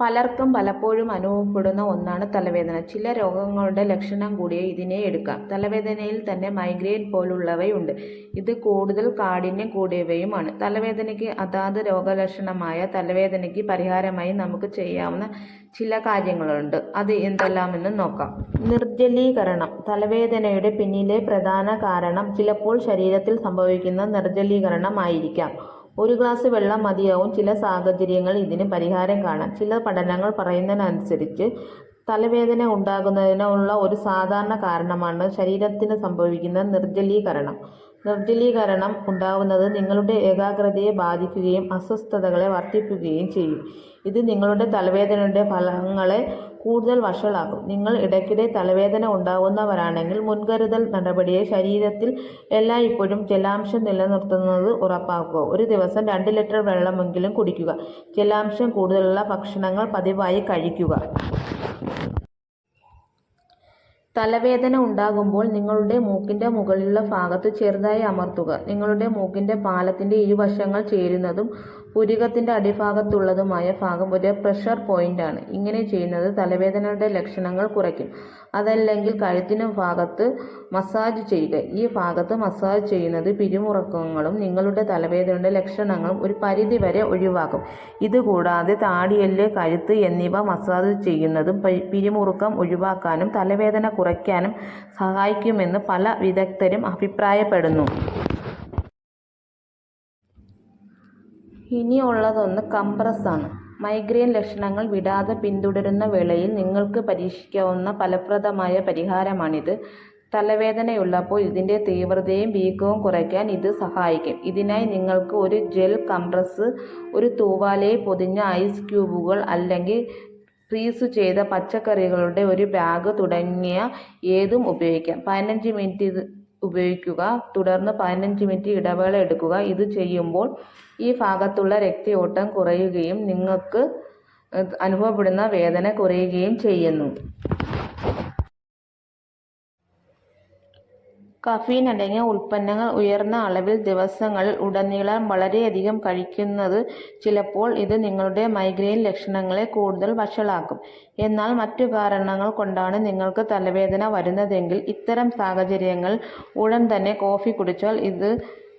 പലർക്കും പലപ്പോഴും അനുഭവപ്പെടുന്ന ഒന്നാണ് തലവേദന. ചില രോഗങ്ങളുടെ ലക്ഷണം കൂടിയ ഇതിനെ എടുക്കാം. തലവേദനയിൽ തന്നെ മൈഗ്രെയിൻ പോലുള്ളവയുണ്ട്. ഇത് കൂടുതൽ കാഠിന്യം കൂടിയവയുമാണ്. തലവേദനയ്ക്ക് അതാത് രോഗലക്ഷണമായ തലവേദനയ്ക്ക് പരിഹാരമായി നമുക്ക് ചെയ്യാവുന്ന ചില കാര്യങ്ങളുണ്ട്. അത് എന്തെല്ലാമെന്ന് നോക്കാം. നിർജലീകരണം തലവേദനയുടെ പിന്നിലെ പ്രധാന കാരണം ചിലപ്പോൾ ശരീരത്തിൽ സംഭവിക്കുന്ന നിർജലീകരണം ആയിരിക്കാം. ഒരു ഗ്ലാസ് വെള്ളം മതിയാവും ചില സാഹചര്യങ്ങൾ ഇതിന് പരിഹാരം കാണാം ചില പഠനങ്ങൾ പറയുന്നതിനനുസരിച്ച് തലവേദന ഉണ്ടാകുന്നതിനുള്ള ഒരു സാധാരണ കാരണമാണ് ശരീരത്തിന് സംഭവിക്കുന്ന നിർജലീകരണം. നിർജലീകരണം ഉണ്ടാവുന്നത് നിങ്ങളുടെ ഏകാഗ്രതയെ ബാധിക്കുകയും അസ്വസ്ഥതകളെ വർദ്ധിപ്പിക്കുകയും ചെയ്യും. ഇത് നിങ്ങളുടെ തലവേദനയുടെ ഫലങ്ങളെ കൂടുതൽ വഷളാകും നിങ്ങൾ ഇടയ്ക്കിടെ തലവേദന ഉണ്ടാകുന്നവരാണെങ്കിൽ മുൻകരുതൽ നടപടിയെ ശരീരത്തിൽ എല്ലായ്പ്പോഴും ജലാംശം നിലനിർത്തുന്നത് ഉറപ്പാക്കുക. ഒരു ദിവസം രണ്ട് ലിറ്റർ വെള്ളമെങ്കിലും കുടിക്കുക. ജലാംശം കൂടുതലുള്ള ഭക്ഷണങ്ങൾ പതിവായി കഴിക്കുക. തലവേദന ഉണ്ടാകുമ്പോൾ നിങ്ങളുടെ മൂക്കിന്റെ മുകളിലുള്ള ഭാഗത്ത് ചെറുതായി അമർത്തുക. നിങ്ങളുടെ മൂക്കിന്റെ പാലത്തിന്റെ ഇരുവശങ്ങൾ ചേരുന്നതും പുരികത്തിന്റെ അടിഭാഗത്തുള്ളതുമായ ഭാഗം ഒരു പ്രഷർ പോയിന്റാണ്. ഇങ്ങനെ ചെയ്യുന്നത് തലവേദനയുടെ ലക്ഷണങ്ങൾ കുറയ്ക്കും. അതല്ലെങ്കിൽ കഴുത്തിന് ഭാഗത്ത് മസാജ് ചെയ്യുക. ഈ ഭാഗത്ത് മസാജ് ചെയ്യുന്നത് പിരിമുറക്കങ്ങളും നിങ്ങളുടെ തലവേദനയുടെ ലക്ഷണങ്ങളും ഒരു പരിധിവരെ ഒഴിവാക്കും. ഇതുകൂടാതെ താടിയെല്ല്, കഴുത്ത് എന്നിവ മസാജ് ചെയ്യുന്നതും പിരിമുറുക്കം ഒഴിവാക്കാനും തലവേദന കുറയ്ക്കാനും സഹായിക്കുമെന്ന് പല വിദഗ്ധരും അഭിപ്രായപ്പെടുന്നു. ഇനിയുള്ളതൊന്ന് കംപ്രസ് ആണ്. മൈഗ്രെയ്ൻ ലക്ഷണങ്ങൾ വിടാതെ പിന്തുടരുന്ന വേളയിൽ നിങ്ങൾക്ക് പരീക്ഷിക്കാവുന്ന ഫലപ്രദമായ പരിഹാരമാണിത്. തലവേദനയുള്ളപ്പോൾ ഇതിന്റെ തീവ്രതയും വീക്കവും കുറയ്ക്കാൻ ഇത് സഹായിക്കും. ഇതിനായി നിങ്ങൾക്ക് ഒരു ജെൽ കംപ്രസ്, ഒരു തൂവാലയിൽ പൊതിഞ്ഞ ഐസ് ക്യൂബുകൾ അല്ലെങ്കിൽ ഫ്രീസ് ചെയ്ത പച്ചക്കറികളുടെ ഒരു ബാഗ് തുടങ്ങിയ ഏതും ഉപയോഗിക്കാം. പതിനഞ്ച് മിനിറ്റ് ഉപയോഗിക്കുക. തുടർന്ന് പതിനഞ്ച് മിനിറ്റ് ഇടവേള എടുക്കുക. ഇത് ചെയ്യുമ്പോൾ ഈ ഭാഗത്തുള്ള രക്തയോട്ടം കുറയുകയും നിങ്ങൾക്ക് അനുഭവപ്പെടുന്ന വേദന കുറയുകയും ചെയ്യുന്നു. കഫീൻ അടങ്ങിയ ഉൽപ്പന്നങ്ങൾ ഉയർന്ന അളവിൽ ദിവസങ്ങളിൽ ഉടനീളം വളരെയധികം കഴിക്കുന്നത് ചിലപ്പോൾ ഇത് നിങ്ങളുടെ മൈഗ്രെയ്ൻ ലക്ഷണങ്ങളെ കൂടുതൽ വഷളാക്കും. എന്നാൽ മറ്റു കാരണങ്ങൾ കൊണ്ടാണ് നിങ്ങൾക്ക് തലവേദന വരുന്നതെങ്കിൽ ഇത്തരം സാഹചര്യങ്ങളിൽ ഉടൻ തന്നെ കോഫി കുടിച്ചാൽ ഇത്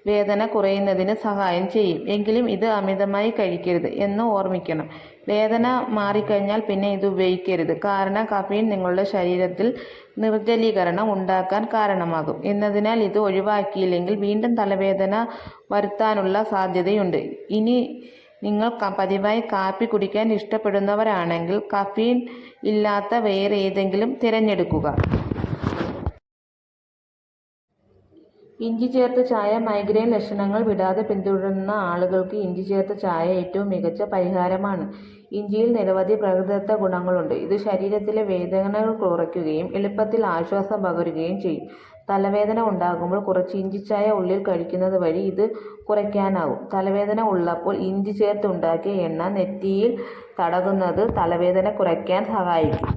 വേദന കുറയുന്നതിന് സഹായം ചെയ്യും. എങ്കിലും ഇത് അമിതമായി കഴിക്കരുത് എന്ന് ഓർമ്മിക്കണം. വേദന മാറിക്കഴിഞ്ഞാൽ പിന്നെ ഇത് ഉപയോഗിക്കരുത്. കാരണം കഫീൻ നിങ്ങളുടെ ശരീരത്തിൽ നിർജലീകരണം ഉണ്ടാക്കാൻ കാരണമാകും. എന്നതിനാൽ ഇത് ഒഴിവാക്കിയില്ലെങ്കിൽ വീണ്ടും തലവേദന വരുത്താനുള്ള സാധ്യതയുണ്ട്. ഇനി നിങ്ങൾ പതിവായി കാപ്പി കുടിക്കാൻ ഇഷ്ടപ്പെടുന്നവരാണെങ്കിൽ കഫീൻ ഇല്ലാത്ത വേറെ ഏതെങ്കിലും തിരഞ്ഞെടുക്കുക. ഇഞ്ചി ചേർത്ത ചായ മൈഗ്രെയിൻ ലക്ഷണങ്ങൾ വിടാതെ പിന്തുടരുന്ന ആളുകൾക്ക് ഇഞ്ചി ചേർത്ത ചായ ഏറ്റവും മികച്ച പരിഹാരമാണ്. ഇഞ്ചിയിൽ നിരവധി പ്രകൃതിദത്ത ഗുണങ്ങളുണ്ട്. ഇത് ശരീരത്തിലെ വേദനകൾ കുറയ്ക്കുകയും എളുപ്പത്തിൽ ആശ്വാസം പകരുകയും ചെയ്യും. തലവേദന ഉണ്ടാകുമ്പോൾ കുറച്ച് ഇഞ്ചി ചായ ഉള്ളിൽ കഴിക്കുന്നത് വഴി ഇത് കുറയ്ക്കാനാവും. തലവേദന ഉള്ളപ്പോൾ ഇഞ്ചി ചേർത്ത് ഉണ്ടാക്കിയ എണ്ണ നെറ്റിയിൽ തടവുന്നത് തലവേദന കുറയ്ക്കാൻ സഹായിക്കും.